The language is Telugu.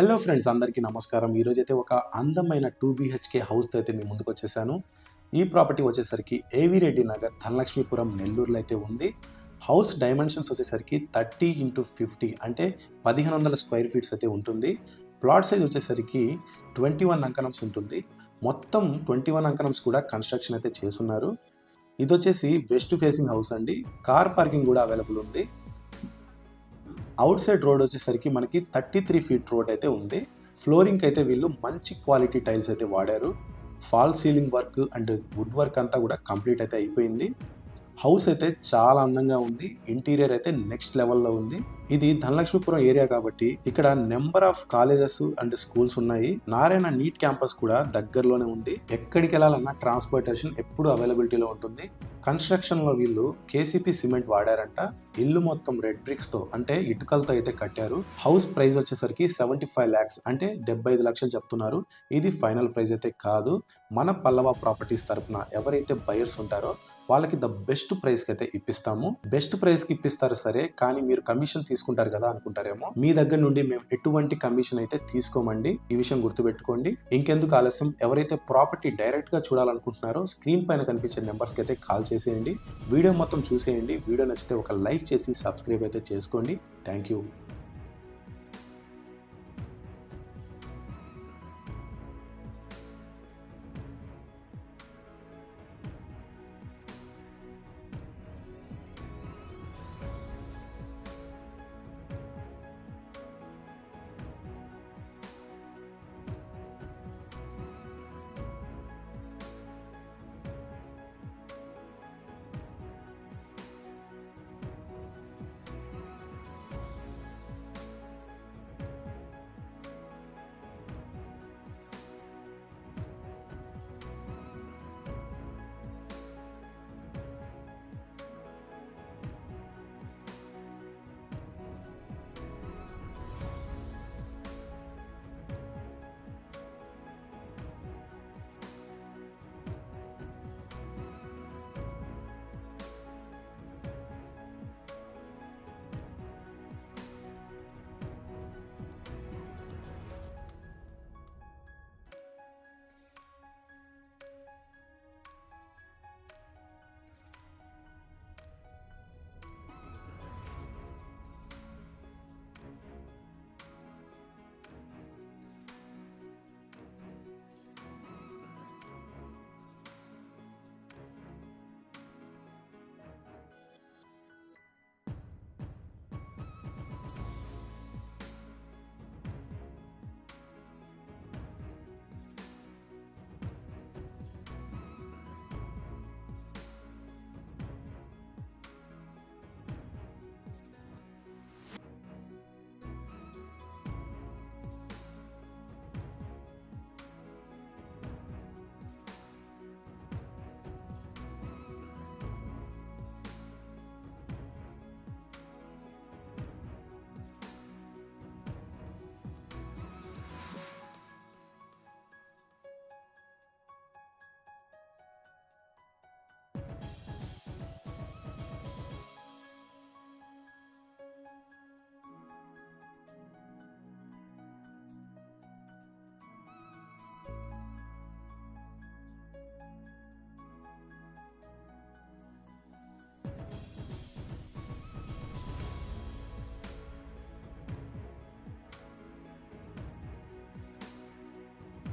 హలో ఫ్రెండ్స్ అందరికీ నమస్కారం. ఈరోజు అయితే ఒక అందమైన టూ బీహెచ్కే హౌస్తో అయితే మీ ముందుకు వచ్చేసాను. ఈ ప్రాపర్టీ వచ్చేసరికి ఏవి రెడ్డి నగర్ ధనలక్ష్మీపురం నెల్లూరులో అయితే ఉంది. హౌస్ డైమెన్షన్స్ వచ్చేసరికి థర్టీ ఇంటూ ఫిఫ్టీ అంటే పదిహేను వందల స్క్వేర్ ఫీట్స్ అయితే ఉంటుంది. ప్లాట్ సైజ్ వచ్చేసరికి ట్వంటీ వన్ అంకనమ్స్ ఉంటుంది. మొత్తం ట్వంటీ వన్ అంకనమ్స్ కూడా కన్స్ట్రక్షన్ అయితే చేస్తున్నారు. ఇది వచ్చేసి వెస్ట్ ఫేసింగ్ హౌస్ అండి. కార్ పార్కింగ్ కూడా అవైలబుల్ ఉంది. అవుట్ సైడ్ రోడ్ వచ్చేసరికి మనకి థర్టీ త్రీ ఫీట్ రోడ్ అయితే ఉంది. ఫ్లోరింగ్ అయితే వీళ్ళు మంచి క్వాలిటీ టైల్స్ అయితే వాడారు. Fall ceiling work and wood work అంతా కూడా కంప్లీట్ అయితే అయిపోయింది. హౌస్ అయితే చాలా అందంగా ఉంది. ఇంటీరియర్ అయితే నెక్స్ట్ లెవెల్లో ఉంది. ఇది ధనలక్ష్మీపురం ఏరియా కాబట్టి ఇక్కడ number of colleges and schools ఉన్నాయి. నారాయణ నీట్ క్యాంపస్ కూడా దగ్గరలోనే ఉంది. ఎక్కడికి వెళ్ళాలన్నా ట్రాన్స్పోర్టేషన్ ఎప్పుడు అవైలబిలిటీలో ఉంటుంది. కన్స్ట్రక్షన్లో వీళ్ళు కేసీపీ సిమెంట్ వాడారంట. ఇల్లు మొత్తం రెడ్ బ్రిక్స్తో అంటే ఇటుకలతో అయితే కట్టారు. హౌస్ ప్రైస్ వచ్చేసరికి సెవెంటీ ఫైవ్ ల్యాక్స్ అంటే డెబ్బై ఐదు లక్షలు చెప్తున్నారు. ఇది ఫైనల్ ప్రైస్ అయితే కాదు. మన పల్లవ ప్రాపర్టీస్ తరపున ఎవరైతే బయర్స్ ఉంటారో వాళ్ళకి ద బెస్ట్ ప్రైస్కి అయితే ఇప్పిస్తాము. బెస్ట్ ప్రైస్కి ఇప్పిస్తారు సరే కానీ మీరు కమిషన్ తీసుకుంటారు కదా అనుకుంటారేమో. మీ దగ్గర నుండి మేము ఎటువంటి కమిషన్ అయితే తీసుకోమండి ఈ విషయం గుర్తుపెట్టుకోండి. ఇంకెందుకు ఆలస్యం? ఎవరైతే ప్రాపర్టీ డైరెక్ట్గా చూడాలనుకుంటున్నారో స్క్రీన్ పైన కనిపించే నెంబర్స్కి అయితే కాల్ చేసేయండి. వీడియో మొత్తం చూసేయండి. వీడియో నచ్చితే ఒక లైక్ చేసి సబ్స్క్రైబ్ అయితే చేసుకోండి. Thank you.